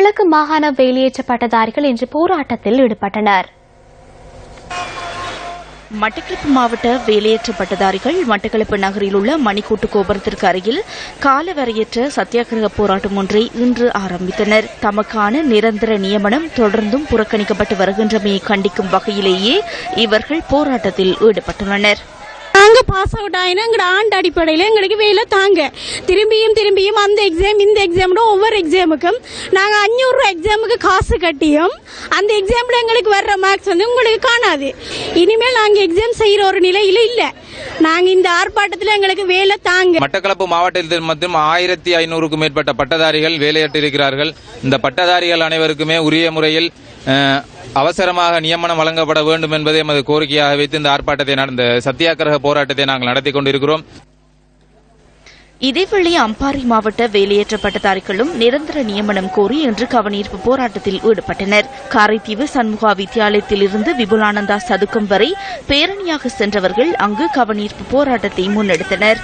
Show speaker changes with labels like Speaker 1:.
Speaker 1: கிழக்கு மாகாண வேலையேற்ற பட்டதாரிகள் இன்று போராட்டத்தில் ஈடுபட்டனர்.
Speaker 2: மட்டக்களப்பு மாவட்ட வேலையற்ற பட்டதாரிகள் மட்டக்களப்பு நகரில் உள்ள மணிக்கூட்டு கோபுரத்திற்கு அருகில் காலவரையற்ற சத்தியாகிரக போராட்டம் ஒன்றை இன்று ஆரம்பித்தனர். தமக்கான நிரந்தர நியமனம் தொடர்ந்தும் புறக்கணிக்கப்பட்டு வருகின்றமையை கண்டிக்கும் வகையிலேயே இவர்கள் போராட்டத்தில் ஈடுபட்டுள்ளனர்.
Speaker 3: நாங்க பாஸ் அவுட் ஆயினா எங்களோட ஆண்டு அடிப்படையில் எங்களுக்கு வேலை தாங்க. திரும்பியும் திரும்பியும் அந்த எக்ஸாம் இந்த எக்ஸாம்னு ஒவ்வொரு எக்ஸாமுக்கும் நாங்க அஞ்சூறுரூவா எக்ஸாமுக்கு காசு கட்டியும் அந்த எக்ஸாம்ல எங்களுக்கு வர்ற மார்க்ஸ் வந்து உங்களுக்கு காணாது. இனிமேல் நாங்க எக்ஸாம் செய்யற ஒரு நிலையில இல்ல. நாங்க இந்த ஆர்ப்பாட்டத்துல எங்களுக்கு வேலை தாங்க.
Speaker 4: மட்டக்களப்பு மாவட்டத்தில் மட்டும் ஆயிரத்தி ஐநூறுக்கும் மேற்பட்ட பட்டதாரிகள் வேலையிட்டிருக்கிறார்கள் இந்த பட்டதாரிகள் அனைவருக்குமே உரிய முறையில் அவசரமாக நியமனம் வழங்கப்பட வேண்டும் என்பதை எமது கோரிக்கையாக வைத்து இந்த ஆர்ப்பாட்டத்தை நடந்த சத்தியாகிரக போராட்டத்தை நாங்கள் நடத்தி கொண்டிருக்கிறோம்.
Speaker 2: இதேவேளை அம்பாறை மாவட்ட வேலையேற்றப்பட்டதாரிகளும் நிரந்தர நியமனம் கோரி இன்று கவனீர்ப்பு போராட்டத்தில் ஈடுபட்டனர். காரைதீவு சண்முகா வித்தியாலயத்தில் இருந்து விபுலானந்தா சதுக்கம் வரை பேரணியாக சென்றவர்கள் அங்கு கவனீர்ப்பு போராட்டத்தை முன்னெடுத்தனர்.